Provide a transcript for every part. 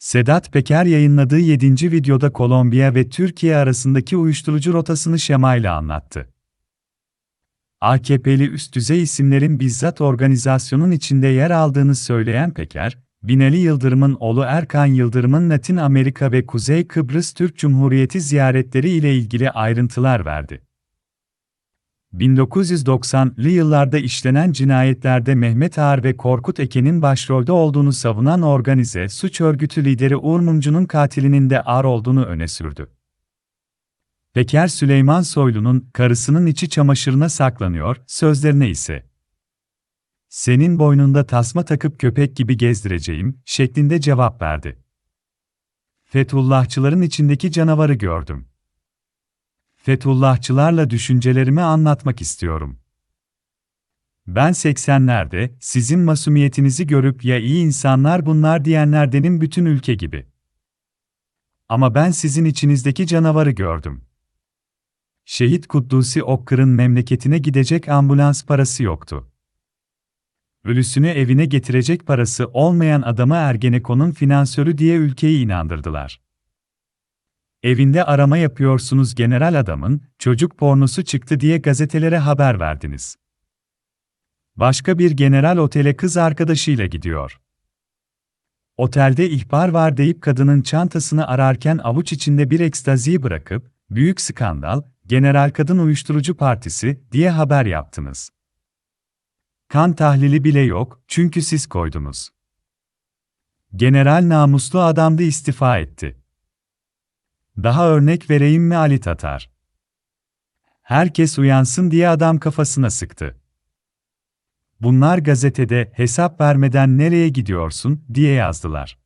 Sedat Peker yayınladığı 7. videoda Kolombiya ve Türkiye arasındaki uyuşturucu rotasını şemayla anlattı. AKP'li üst düzey isimlerin bizzat organizasyonun içinde yer aldığını söyleyen Peker, Binali Yıldırım'ın oğlu Erkan Yıldırım'ın Latin Amerika ve Kuzey Kıbrıs Türk Cumhuriyeti ziyaretleri ile ilgili ayrıntılar verdi. 1990'lı yıllarda işlenen cinayetlerde Mehmet Ağar ve Korkut Eken'in başrolde olduğunu savunan organize suç örgütü lideri Uğur Mumcu'nun katilinin de Ağar olduğunu öne sürdü. Peker Süleyman Soylu'nun karısının içi çamaşırına saklanıyor sözlerine ise senin boynunda tasma takıp köpek gibi gezdireceğim şeklinde cevap verdi. Fethullahçıların içindeki canavarı gördüm. Fethullahçılarla düşüncelerimi anlatmak istiyorum. Ben 80'lerde sizin masumiyetinizi görüp ya iyi insanlar bunlar diyenlerdenim bütün ülke gibi. Ama ben sizin içinizdeki canavarı gördüm. Şehit Kuddusi Okkır'ın memleketine gidecek ambulans parası yoktu. Ölüsünü evine getirecek parası olmayan adama Ergenekon'un finansörü diye ülkeyi inandırdılar. Evinde arama yapıyorsunuz general adamın, çocuk pornosu çıktı diye gazetelere haber verdiniz. Başka bir general otele kız arkadaşıyla gidiyor. Otelde ihbar var deyip kadının çantasını ararken avuç içinde bir ekstaziyi bırakıp, büyük skandal, general kadın uyuşturucu partisi diye haber yaptınız. Kan tahlili bile yok, çünkü siz koydunuz. General namuslu adamdı istifa etti. Daha örnek vereyim mi Ali Tatar? Herkes uyansın diye adam kafasına sıktı. Bunlar gazetede hesap vermeden nereye gidiyorsun diye yazdılar.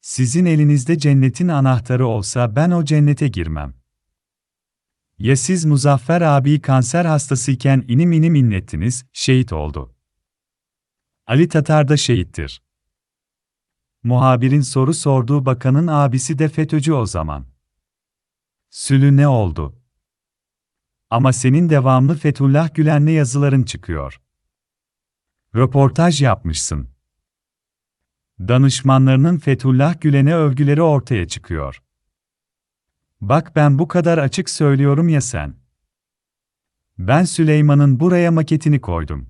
Sizin elinizde cennetin anahtarı olsa ben o cennete girmem. Ya siz Muzaffer abi kanser hastasıyken inim inim inlettiniz, şehit oldu. Ali Tatar da şehittir. Muhabirin soru sorduğu bakanın abisi de FETÖ'cü o zaman. Sülü ne oldu? Ama senin devamlı Fethullah Gülen'le yazıların çıkıyor. Röportaj yapmışsın. Danışmanlarının Fethullah Gülen'e övgüleri ortaya çıkıyor. Bak ben bu kadar açık söylüyorum ya sen. Ben Süleyman'ın buraya maketini koydum.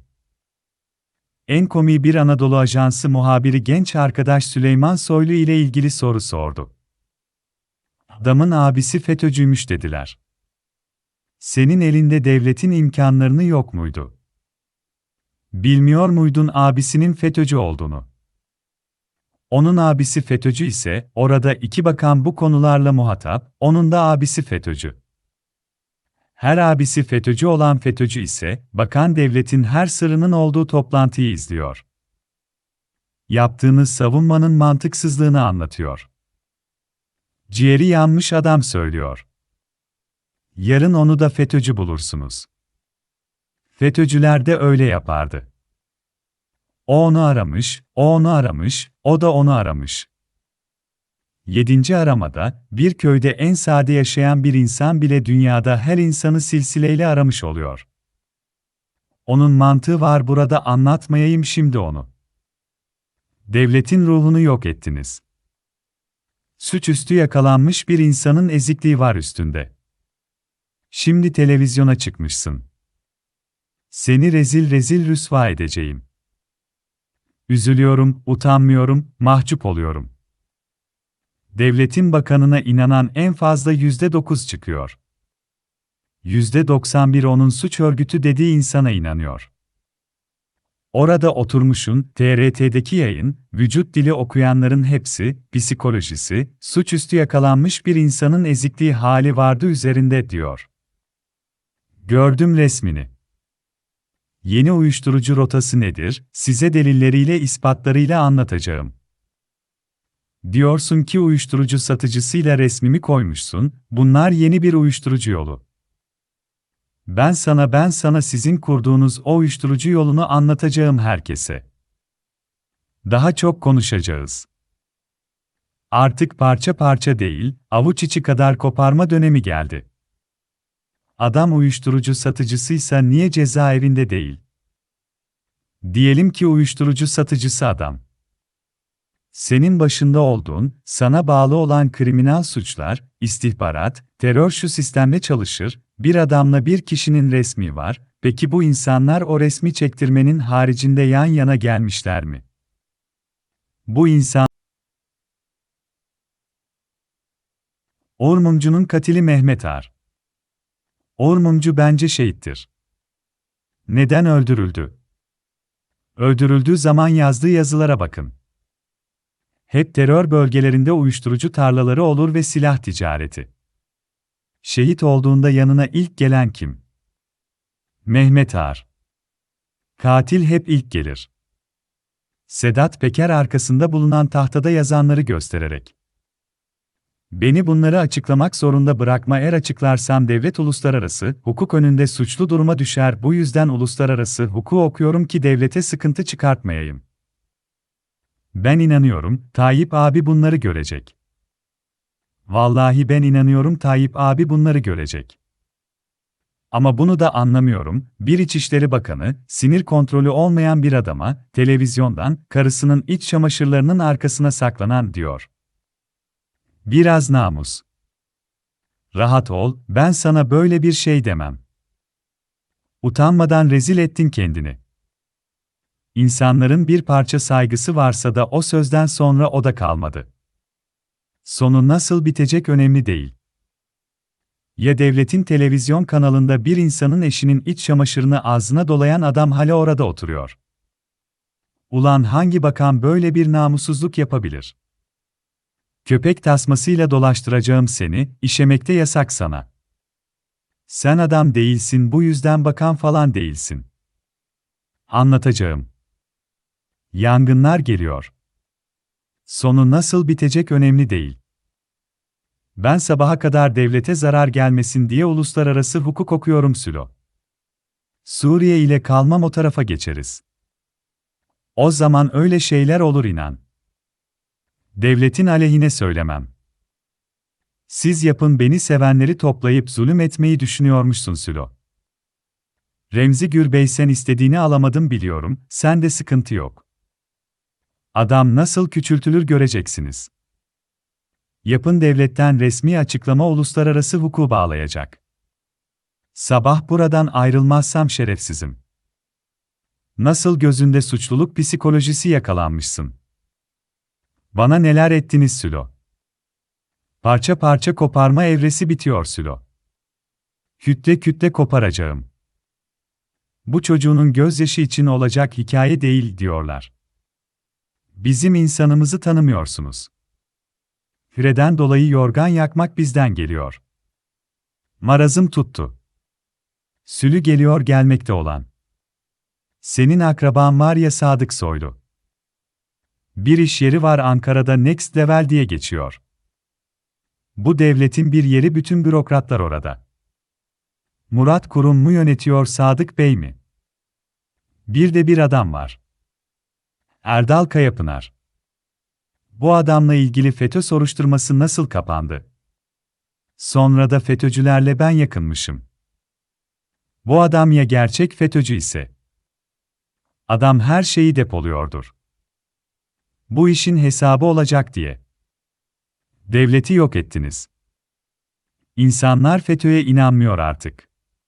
En komiği bir Anadolu Ajansı muhabiri genç arkadaş Süleyman Soylu ile ilgili soru sordu. Adamın abisi FETÖ'cüymüş dediler. Senin elinde devletin imkanlarını yok muydu? Bilmiyor muydun abisinin FETÖ'cü olduğunu? Onun abisi FETÖ'cü ise, orada iki bakan bu konularla muhatap, onun da abisi FETÖ'cü. Her abisi FETÖ'cü olan FETÖ'cü ise, bakan devletin her sırrının olduğu toplantıyı izliyor. Yaptığınız savunmanın mantıksızlığını anlatıyor. Ciğeri yanmış adam söylüyor. Yarın onu da FETÖ'cü bulursunuz. FETÖ'cüler de öyle yapardı. O onu aramış, o onu aramış, o da onu aramış. Yedinci aramada, bir köyde en sade yaşayan bir insan bile dünyada her insanı silsileyle aramış oluyor. Onun mantığı var burada anlatmayayım şimdi onu. Devletin ruhunu yok ettiniz. Suçüstü yakalanmış bir insanın ezikliği var üstünde. Şimdi televizyona çıkmışsın. Seni rezil rezil rüsva edeceğim. Üzülüyorum, utanmıyorum, mahcup oluyorum. Devletin bakanına inanan en fazla yüzde dokuz çıkıyor. Yüzde doksan bir onun suç örgütü dediği insana inanıyor. Orada oturmuşun, TRT'deki yayın, vücut dili okuyanların hepsi, psikolojisi, suçüstü yakalanmış bir insanın ezikliği hali vardı üzerinde diyor. Gördüm resmini. Yeni uyuşturucu rotası nedir, size delilleriyle ispatlarıyla anlatacağım. Diyorsun ki uyuşturucu satıcısıyla resmimi koymuşsun, bunlar yeni bir uyuşturucu yolu. Ben sana ben sana sizin kurduğunuz o uyuşturucu yolunu anlatacağım herkese. Daha çok konuşacağız. Artık parça parça değil, avuç içi kadar koparma dönemi geldi. Adam uyuşturucu satıcısıysa niye cezaevinde değil? Diyelim ki uyuşturucu satıcısı adam. Senin başında olduğun, sana bağlı olan kriminal suçlar, istihbarat, terör şu sistemle çalışır, bir adamla bir kişinin resmi var, peki bu insanlar o resmi çektirmenin haricinde yan yana gelmişler mi? Bu insan Ormumcu'nun katili Mehmet Ar. Ormumcu bence şehittir. Neden öldürüldü? Öldürüldüğü zaman yazdığı yazılara bakın. Hep terör bölgelerinde uyuşturucu tarlaları olur ve silah ticareti. Şehit olduğunda yanına ilk gelen kim? Mehmet Ağar. Katil hep ilk gelir. Sedat Peker arkasında bulunan tahtada yazanları göstererek. Beni bunları açıklamak zorunda bırakma eğer açıklarsam devlet uluslararası hukuk önünde suçlu duruma düşer bu yüzden uluslararası hukuku okuyorum ki devlete sıkıntı çıkartmayayım. Ben inanıyorum, Tayyip abi bunları görecek. Vallahi ben inanıyorum Tayyip abi bunları görecek. Ama bunu da anlamıyorum, bir İçişleri Bakanı, sinir kontrolü olmayan bir adama, televizyondan, karısının iç çamaşırlarının arkasına saklanan diyor. Biraz namus. Rahat ol, ben sana böyle bir şey demem. Utanmadan rezil ettin kendini. İnsanların bir parça saygısı varsa da o sözden sonra o da kalmadı. Sonu nasıl bitecek önemli değil. Ya devletin televizyon kanalında bir insanın eşinin iç çamaşırını ağzına dolayan adam hala orada oturuyor. Ulan hangi bakan böyle bir namussuzluk yapabilir? Köpek tasmasıyla dolaştıracağım seni, işemekte yasak sana. Sen adam değilsin bu yüzden bakan falan değilsin. Anlatacağım. Yangınlar geliyor. Sonu nasıl bitecek önemli değil. Ben sabaha kadar devlete zarar gelmesin diye uluslararası hukuk okuyorum Sülo. Suriye ile kalmam o tarafa geçeriz. O zaman öyle şeyler olur inan. Devletin aleyhine söylemem. Siz yapın beni sevenleri toplayıp zulüm etmeyi düşünüyormuşsun Sülo. Remzi Gürbey sen istediğini alamadım biliyorum, sen de sıkıntı yok. Adam nasıl küçültülür göreceksiniz. Yapın devletten resmi açıklama uluslararası hukuku bağlayacak. Sabah buradan ayrılmazsam şerefsizim. Nasıl gözünde suçluluk psikolojisi yakalanmışsın? Bana neler ettiniz Sülo? Parça parça koparma evresi bitiyor Sülo. Kütle kütle koparacağım. Bu çocuğunun gözyaşı için olacak hikaye değil diyorlar. Bizim insanımızı tanımıyorsunuz. Hüreden dolayı yorgan yakmak bizden geliyor. Marazım tuttu. Sülü geliyor gelmekte olan. Senin akraban var ya Sadık Soylu. Bir iş yeri var Ankara'da Next Level diye geçiyor. Bu devletin bir yeri bütün bürokratlar orada. Murat Kurum mu yönetiyor Sadık Bey mi? Bir de bir adam var. Erdal Kayapınar. Bu adamla ilgili FETÖ soruşturması nasıl kapandı? Sonra da FETÖ'cülerle ben yakınmışım. Bu adam ya gerçek FETÖ'cü ise? Adam her şeyi depoluyordur. Bu işin hesabı olacak diye. Devleti yok ettiniz. İnsanlar FETÖ'ye inanmıyor artık.